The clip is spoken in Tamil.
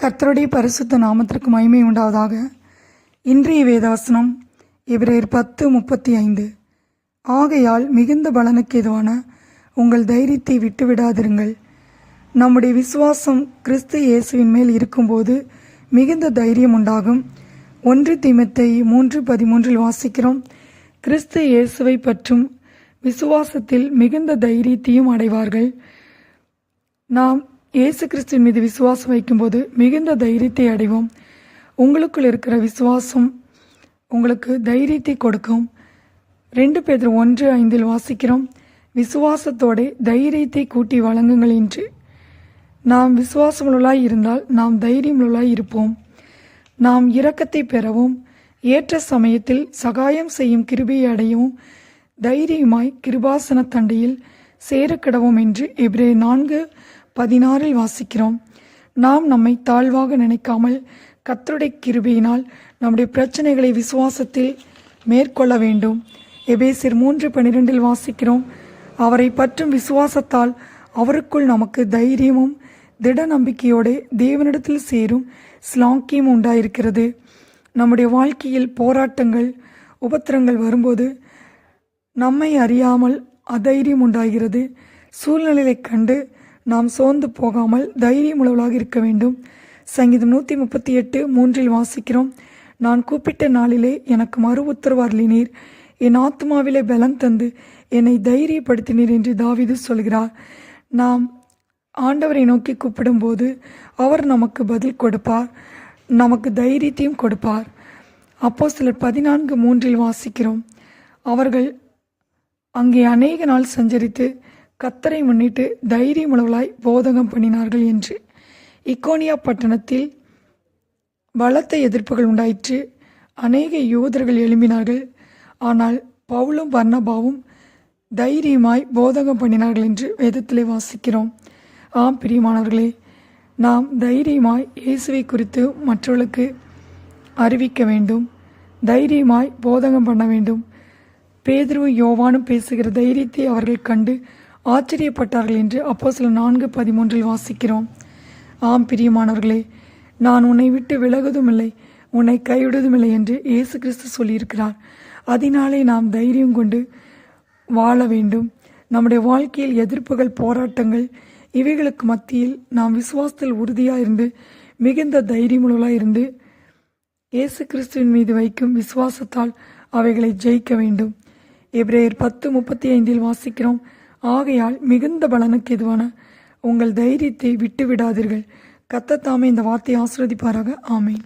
கர்த்தருடைய பரிசுத்த நாமத்திற்கு மகிமை உண்டாவதாக. இன்றைய வேதாசனம் எபிரேயர் பத்து முப்பத்தி ஐந்து ஆகையால் மிகுந்த பலனுக்கு எதுவான உங்கள் தைரியத்தை விட்டுவிடாதிருங்கள் நம்முடைய விசுவாசம் கிறிஸ்து இயேசுவின் மேல் இருக்கும்போது மிகுந்த தைரியம் உண்டாகும். ஒன்று திமத்தை மூன்று பதிமூன்றில் வாசிக்கிறோம். கிறிஸ்து இயேசுவை பற்றும் விசுவாசத்தில் மிகுந்த தைரியத்தையும் அடைவார்கள். நாம் இயேசு கிறிஸ்துவின் மீது விசுவாசம் வைக்கும்போது மிகுந்த தைரியத்தை அடைவோம். உங்களுக்குள் இருக்கிற விசுவாசம் உங்களுக்கு தைரியத்தை கொடுக்கும். ரெண்டு பேர் ஒன்று ஐந்தில் வாசிக்கிறோம். விசுவாசத்தோட தைரியத்தை கூட்டி வழங்குங்கள் என்று. நாம் விசுவாசமுள்ளாய் இருந்தால் நாம் தைரியமுள்ளாய் இருப்போம். நாம் இரக்கத்தை பெறவும் ஏற்ற சமயத்தில் சகாயம் செய்யும் கிருபியை அடையவும் தைரியமாய் கிருபாசன தண்டையில் சேரக்கிடவும் என்று இப்ரே நான்கு பதினாறில் வாசிக்கிறோம். நாம் நம்மை தாழ்வாக நினைக்காமல் கத்தருடைய கிருபியினால் நம்முடைய பிரச்சனைகளை விசுவாசத்தில் மேற்கொள்ள வேண்டும். எபேசிர் மூன்று பன்னிரெண்டில் வாசிக்கிறோம். அவரை பற்றும் விசுவாசத்தால் அவருக்குள் நமக்கு தைரியமும் திட நம்பிக்கையோடு தேவனிடத்தில் சேரும் ஸ்லாங்கியும் உண்டாயிருக்கிறது. நம்முடைய வாழ்க்கையில் போராட்டங்கள் உபத்திரங்கள் வரும்போது நம்மை அறியாமல் அதைரியம் உண்டாகிறது. சூழ்நிலையைக் கண்டு நாம் சோர்ந்து போகாமல் தைரியம் இருக்க வேண்டும். சங்கீதம் நூற்றி முப்பத்தி எட்டு மூன்றில் வாசிக்கிறோம். நான் கூப்பிட்ட நாளிலே எனக்கு மறு உத்தரவு அருளினீர் என் ஆத்மாவிலே பலம் தந்து என்னை தைரியப்படுத்தினீர் என்று தாவிது சொல்கிறார். நாம் ஆண்டவரை நோக்கி கூப்பிடும்போது அவர் நமக்கு பதில் கொடுப்பார். நமக்கு தைரியத்தையும் கொடுப்பார். அப்போ சிலர் பதினான்கு மூன்றில் வாசிக்கிறோம். அவர்கள் அங்கே அநேக நாள் சஞ்சரித்து கத்தரை முன்னிட்டு தைரியமுள்ளவளாய் போதகம் பண்ணினார்கள் என்று. இக்கோனியா பட்டணத்தில் பலத்த எதிர்ப்புகள் உண்டாயிற்று. அநேக யூதர்கள் எழும்பினார்கள். ஆனால் பவுலும் வர்ணபாவும் தைரியமாய் போதகம் பண்ணினார்கள் என்று வேதத்திலே வாசிக்கிறோம். ஆம் பிரியமானவர்களே நாம் தைரியமாய் இயேசுவை குறித்து மற்றவர்களுக்கு அறிவிக்க வேண்டும். தைரியமாய் போதகம் பண்ண வேண்டும். பேதுருவும் யோவானும் பேசுகிற தைரியத்தை அவர்கள் கண்டு ஆச்சரியப்பட்டார்கள் என்று அப்போ சில நான்கு பதிமூன்றில் வாசிக்கிறோம். ஆம் பிரியமானவர்களே நான் உன்னை விட்டு விலகுவதுமில்லை உன்னை கைவிடுவதுமில்லை என்று இயேசு கிறிஸ்து சொல்லியிருக்கிறார். அதனாலே நாம் தைரியம் கொண்டு வாழ வேண்டும். நம்முடைய வாழ்க்கையில் எதிர்ப்புகள் போராட்டங்கள் இவைகளுக்கு மத்தியில் நாம் விசுவாசத்தில் உறுதியாக இருந்து மிகுந்த தைரியமுள்ளவர்களாக இருந்து இயேசு கிறிஸ்துவின் மீது வைக்கும் விசுவாசத்தால் அவைகளை ஜெயிக்க வேண்டும். எப்ரேயர் பத்து முப்பத்தி ஐந்தில் வாசிக்கிறோம். ஆகையால் மிகுந்த பலனுக்கு எதுவான உங்கள் தைரியத்தை விட்டுவிடாதீர்கள். கத்தத்தாமே இந்த வார்த்தையை ஆசிரதிப்பாராக ஆமேன்.